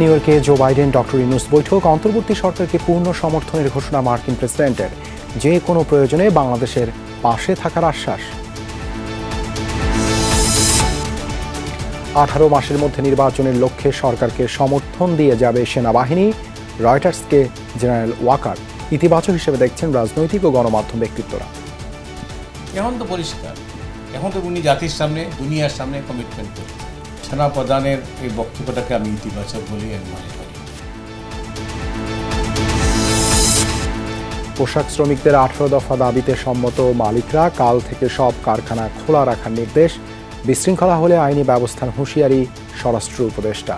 New ইয়র্কে Joe Biden, doctor Yunus বৈঠক, অন্তর্বর্তী সরকারকে পূর্ণ সমর্থনের ঘোষণা মার্কিন প্রেসিডেন্টের। যে কোনো প্রয়োজনে বাংলাদেশের পাশে থাকার আশ্বাস। আঠারো মাসের মধ্যে নির্বাচনের লক্ষ্যে সরকারকে সমর্থন দিয়ে যাবে সেনাবাহিনী, রয়টার্সকে জেনারেল ওয়াকার। ইতিবাচক হিসেবে দেখছেন রাজনৈতিক ও গণমাধ্যম ব্যক্তিত্বরা। এখন তো পরিষ্কার। এখন তো উনি জাতির সামনে, দুনিয়ার সামনে কমিটমেন্ট করেছেন। সেনা প্রধানের এই বক্তব্যটাকে আমি ইতিবাচক বলেই আমি মনে করি। পোশাক শ্রমিকদের আঠারো দফা দাবিতে সম্মত মালিকরা কাল থেকে সব কারখানা খোলা রাখার নির্দেশ, বিশৃঙ্খলা হলে আইনি ব্যবস্থার হুঁশিয়ারি স্বরাষ্ট্র উপদেষ্টা।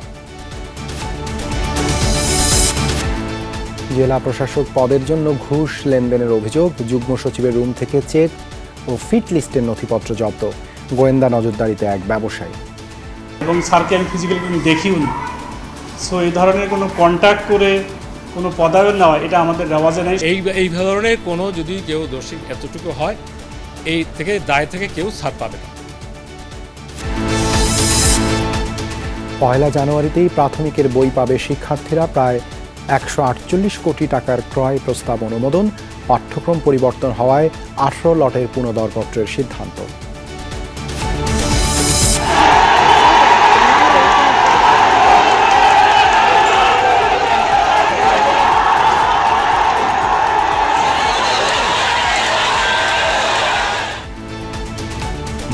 জেলা প্রশাসক পদের জন্য ঘুষ লেনদেনের অভিযোগ, যুগ্ম সচিবের রুম থেকে চেক ও ফিট লিস্টের নথিপত্র জব্দ। গোয়েন্দা নজরদারিতে এক ব্যবসায়ী। এবং স্যারকে আমি ফিজিক্যালি কোনো দেখিও নি। সো এই ধরনের কোনো কন্ট্যাক্ট করে কোনো পদায়ন নেওয়া এটা আমাদের রেওয়াজে নেই। এই এই ধরনের কোনো যদি কেউ দোষী এতটুকু হয় এই থেকে দায় থেকে কেউ ছাড় পাবে না। পয়লা জানুয়ারিতেই প্রাথমিকের বই পাবে শিক্ষার্থীরা প্রায় একশো আটচল্লিশ কোটি টাকার ক্রয় প্রস্তাব অনুমোদন। পাঠ্যক্রম পরিবর্তন হওয়ায় আঠারো লটের পুনঃদরপত্রের সিদ্ধান্ত।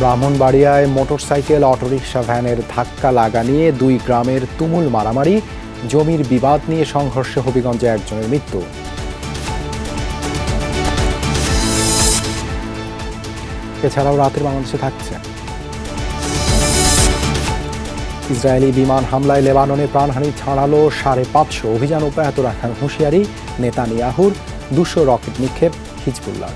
ব্রাহ্মণবাড়িয়ায় মোটরসাইকেল, অটোরিকশা ভ্যানের ধাক্কা লাগা নিয়ে দুই গ্রামের তুমুল মারামারি। জমির বিবাদ নিয়ে সংঘর্ষে হবিগঞ্জে একজনের মৃত্যু। এছাড়াও রাতের বাংলাদেশে থাকছে। ইসরায়েলি বিমান হামলায় লেবাননে প্রাণহানি ছাড়ালো সাড়ে পাঁচশো অভিযান অব্যাহত রাখার হুঁশিয়ারি নেতানিয়াহুর। দুশো রকেট নিক্ষেপ হিজবুল্লাহ